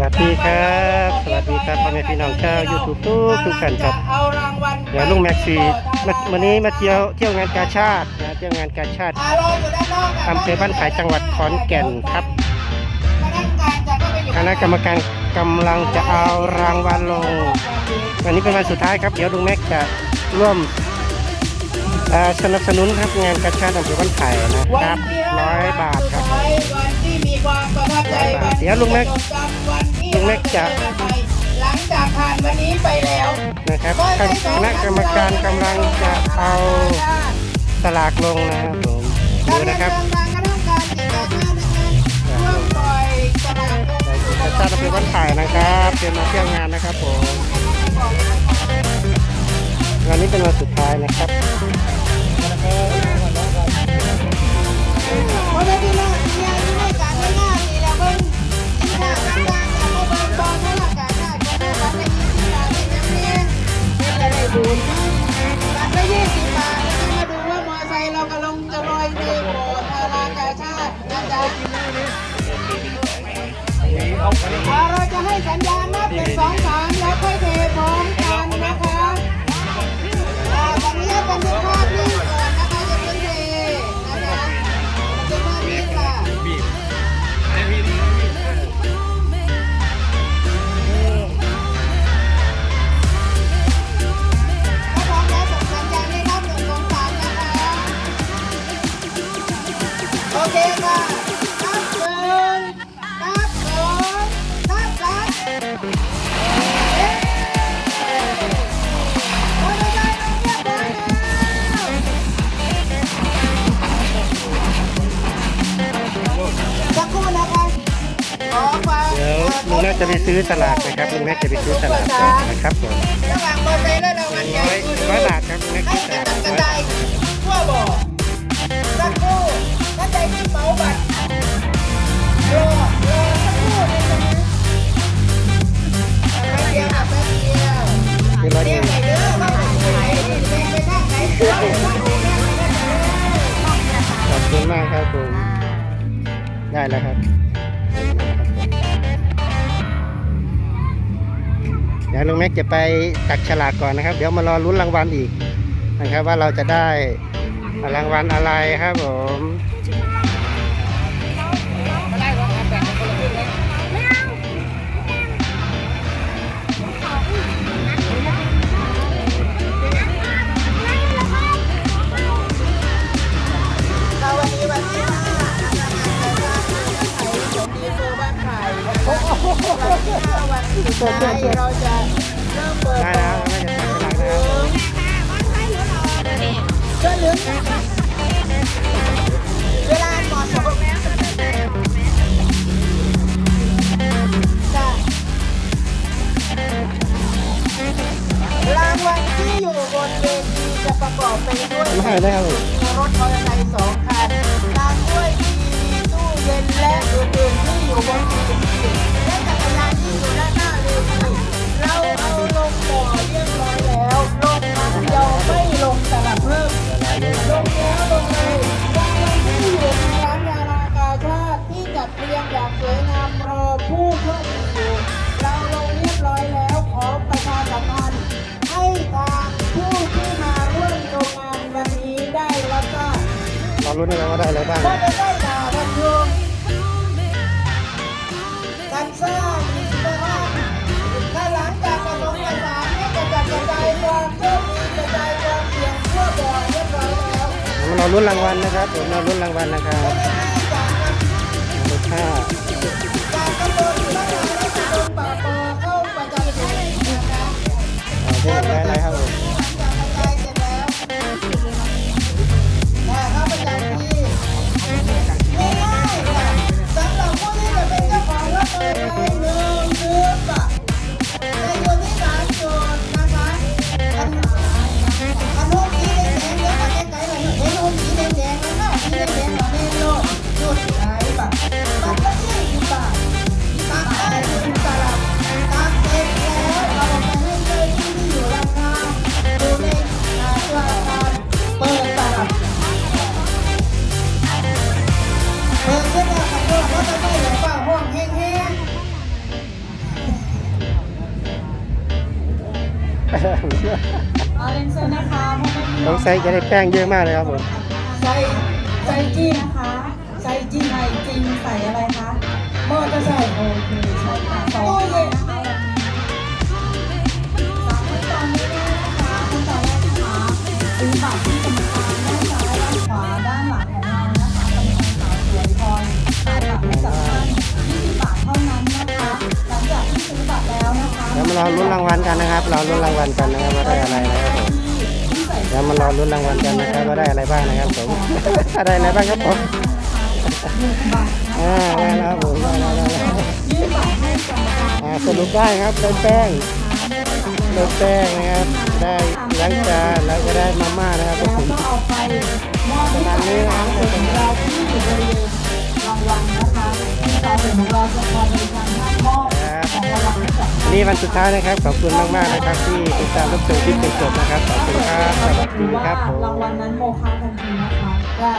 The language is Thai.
วัสดีครับ สวัสดีครับพ่อแม่พี่น้องชาวยูทูบทุกทุกท่านครับเดี๋ยวลุงแม็กซี่มาวันนี้มาเที่ยวเที่ยวงานกาชาตินะเที่ยวงานกาชาติอารออยู่ด้านนอำเภอบ้านขายจังหวัดขอนแก่นครับคณะกรรมการกำลังจะเอารางวัลลงวันนี้เป็นวันสุดท้ายครับ เดี๋ยวลุงแม็กจะร่วม สนับสนุนครับงานกาชาติอำเภอบ้านไผ่นะครับร้อยบาทครับวันที่มีความประทับใจร้อยบาทเดี๋ยวลุงแม็กลุงแม็กจะหลังจากผ่านวันนี้ไปแล้วนะครับคณะกรรมการกำลังจะเอาสลากลงนะครับผมดูนะครับกรรมกากิจการนะคะร่วมปล่อยงสู่กาชาติอำเภอบ้านไผ่นะครับเชิญมาเที่ยวงานนะครับผมวันนี้เป็นวันสุดท้ายนะครับ เราจะให้สัญญาณนับเป็นสองสามแล้วค่อยเทผม ลุงแม็กจะไปซื้อสลากนะครับลุงแม็กจะไปซื้อสลากก่อนนะครับผมระหว่างมอเตอร์ไซค์และรางวัลใหญ่ร้อยร้อยบาทครับลุงแม็กให้ซื้อกสระลากจัดร้กอยบาทระจายทั่วบ่อสักครู่ท่านใดที่เหมาบัตรรอรอสักครู่หนึงนะแป๊บเดียวค่ะแป๊บเดียวคือร้อยเรีเดียยกวไปเด้อเข้าไปไหนแบ่งไปทางไหนเด้อขอบคุณมากครับผมได้แล้วครับ ดี๋ยวลุงแม็กจะไปตักฉลากก่อนนะครับ เดี๋ยวมารอลุ้นรางวัลอีกนะครับ ว่าเราจะได้รางวัลอะไรครับผมวันนี้วันที่ห้า วันที่ห้าวันสุดท้ายเราจะเริ่มเปิดได้แล้วเราจะตักฉลากนะครับก็เหลือเวลาเหมาะสมจ้ะรางวัลที่อยู่บนเวทีจะประกอบไปด้วยไม่ให้ได้ครับผมมีรถมอเตอร์ไซค์สองคันตามด้วยทีวีตู้ เย็นและอื่นๆที่อยู่บนเวทีและจักรยานที่อยู่ด้านหน้าเวทีเราเอาลงบ่อเรียบร้อยแล้วลงครั้งเดียวไม่ลงตลับเพิ่มลงแล้วลงเลยรางวัลที่อยู่ในร้านยารากาชาติที่จัดเรียงอย่างสวยงามรอผู้โชคดีอยู่เราลงเรียบร้อยแล้วขอประชาสัมพันธ์ให้ทางผู้ที่มาร่วมโรงงานวันนี้ได้รับทราบรอลุ้นนะครับว่าได้อะไรบ้างว่าจะได้ด่ากันโย ลุ้นรางวัลนะครับผมราลุ้นรางวัลนะครับห้จากกันมูลค่า เอาเรียนเชิญนะคะพ่อแม่พี่สน้องงสัยจะได้แป้งเยอะมากเลยครับผมใส่ใส่จี้นะคะใส่จี้ใส่จริงใส่อะไรคะมอเตอร์ไซค์โอเคใช่ค่ะสองเย็นนะคะสามขั้นตอนนี้นะคะขั้นตอนแรกนะคะซื้อบัตรที่กรรมการ รอลุ้นรางวัลกันนะครับรอลุ้นรางวัลกันนะครับว่าได้อะไรนะครับผมเดี๋ยวมารอลุ้นรางวัลกันนะครับว่าได้อะไรบ้างนะครับผมได้อะไรบ้างครับผมอ่าได้แล้วครับผมได้แล้วได้แล้วอ่าสรุปได้ครับได้แป้งได้แป้งนะครับได้ล้างจานแล้วก็ได้มาม่านะครับผมก็เอาไปมอบให้กับประชาชนของเราที่อยู่บ นี่วันสุดท้ายนะครับ ขอบคุณมากๆนะครับ ที่ติดตามรับชมคลิปจนจบนะครับ ขอบคุณครับสวัสดีครับผม รางวัลนั้นโมฆะทันทีนะคะ